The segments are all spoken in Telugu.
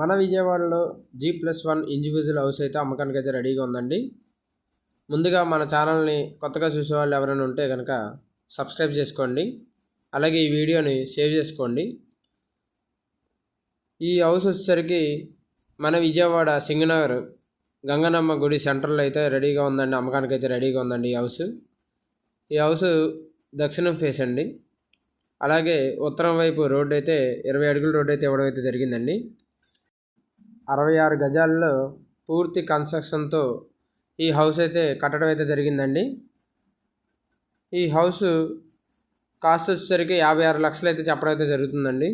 మన విజయవాడలో G plus one individual house అయితే అమ్మకానికి అయితే రెడీగా ఉందండి. ముందుగా మన ఛానల్ని కొత్తగా చూసేవాళ్ళు ఎవరైనా ఉంటే కనుక సబ్స్క్రైబ్ చేసుకోండి. అలాగే ఈ వీడియోని సేవ్ చేసుకోండి. ఈ హౌస్ వచ్చేసరికి మన విజయవాడ సింగనగర్ గంగనమ్మ గుడి సెంటర్లో అయితే రెడీగా ఉందండి. అమ్మకానికి అయితే రెడీగా ఉందండి ఈ హౌస్ ఈ హౌస్ దక్షిణం ఫేస్ అండి. అలాగే ఉత్తరం వైపు రోడ్డు అయితే ఇరవై అడుగుల రోడ్డు అయితే ఇవ్వడం అయితే జరిగిందండి. అరవై ఆరు గజాల్లో పూర్తి కన్స్ట్రక్షన్తో ఈ హౌస్ అయితే కట్టడం అయితే జరిగిందండి. ఈ హౌస్ కాస్ట్ వచ్చేసరికి యాభై ఆరు లక్షలు అయితే చెప్పడం అయితే జరుగుతుందండి.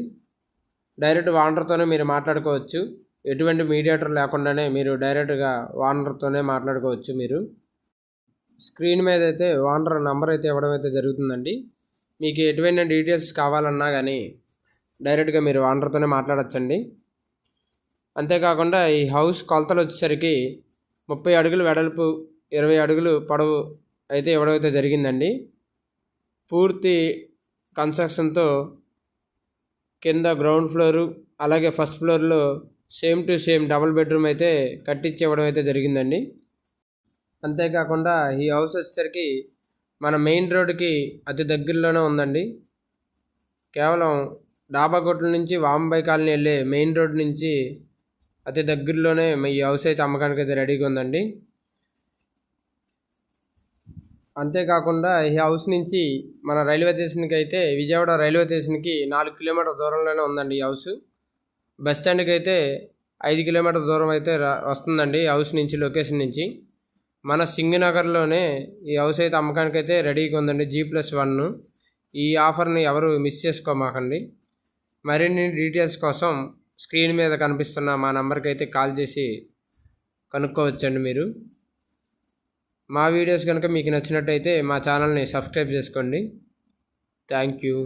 డైరెక్ట్ వానర్తోనే మీరు మాట్లాడుకోవచ్చు. ఎటువంటి మీడియేటర్ లేకుండానే మీరు డైరెక్ట్గా వానర్తోనే మాట్లాడుకోవచ్చు మీరు. స్క్రీన్ మీద అయితే వానర్ నంబర్ అయితే ఇవ్వడం అయితే జరుగుతుందండి. మీకు ఎటువంటి డీటెయిల్స్ కావాలన్నా కానీ డైరెక్ట్గా మీరు వానర్తోనే మాట్లాడచ్చండి. అంతేకాకుండా ఈ హౌస్ కొలతలు వచ్చేసరికి ముప్పై అడుగులు వెడల్పు ఇరవై అడుగులు పొడవు అయితే ఇవ్వడం అయితే జరిగిందండి పూర్తి కన్స్ట్రక్షన్తో కింద గ్రౌండ్ ఫ్లోరు అలాగే ఫస్ట్ ఫ్లోర్లో same to same double bedroom అయితే కట్టించి ఇవ్వడం అయితే జరిగిందండి. అంతేకాకుండా ఈ హౌస్ వచ్చేసరికి మన మెయిన్ రోడ్డుకి అతి దగ్గరలోనే ఉందండి. కేవలం డాబా కొట్ల నుంచి వాంబాయి కాలనీ వెళ్ళే మెయిన్ రోడ్ నుంచి అతి దగ్గరలోనే ఈ హౌస్ అయితే అమ్మకానికి అయితే రెడీగా ఉందండి. అంతేకాకుండా ఈ హౌస్ నుంచి మన రైల్వే స్టేషన్కి అయితే విజయవాడ రైల్వే స్టేషన్కి నాలుగు కిలోమీటర్ దూరంలోనే ఉందండి ఈ హౌస్. బస్ స్టాండ్కి అయితే ఐదు కిలోమీటర్ దూరం అయితే వస్తుందండి ఈ హౌస్ నుంచి లొకేషన్ నుంచి. మన సింగనగర్లోనే ఈ హౌస్ అయితే అమ్మకానికి అయితే రెడీగా ఉందండి జీ ప్లస్ వన్. ఈ ఆఫర్ని ఎవరు మిస్ చేసుకోమాకండి. మరిన్ని డీటెయిల్స్ కోసం స్క్రీన్ మీద కనిపిస్తున్న మా నెంబర్కి అయితే కాల్ చేసి కనుక్కోవచ్చండి మీరు. మా వీడియోస్ కనుక మీకు నచ్చినట్టయితే మా ఛానల్ని సబ్స్క్రైబ్ చేసుకోండి. Thank you.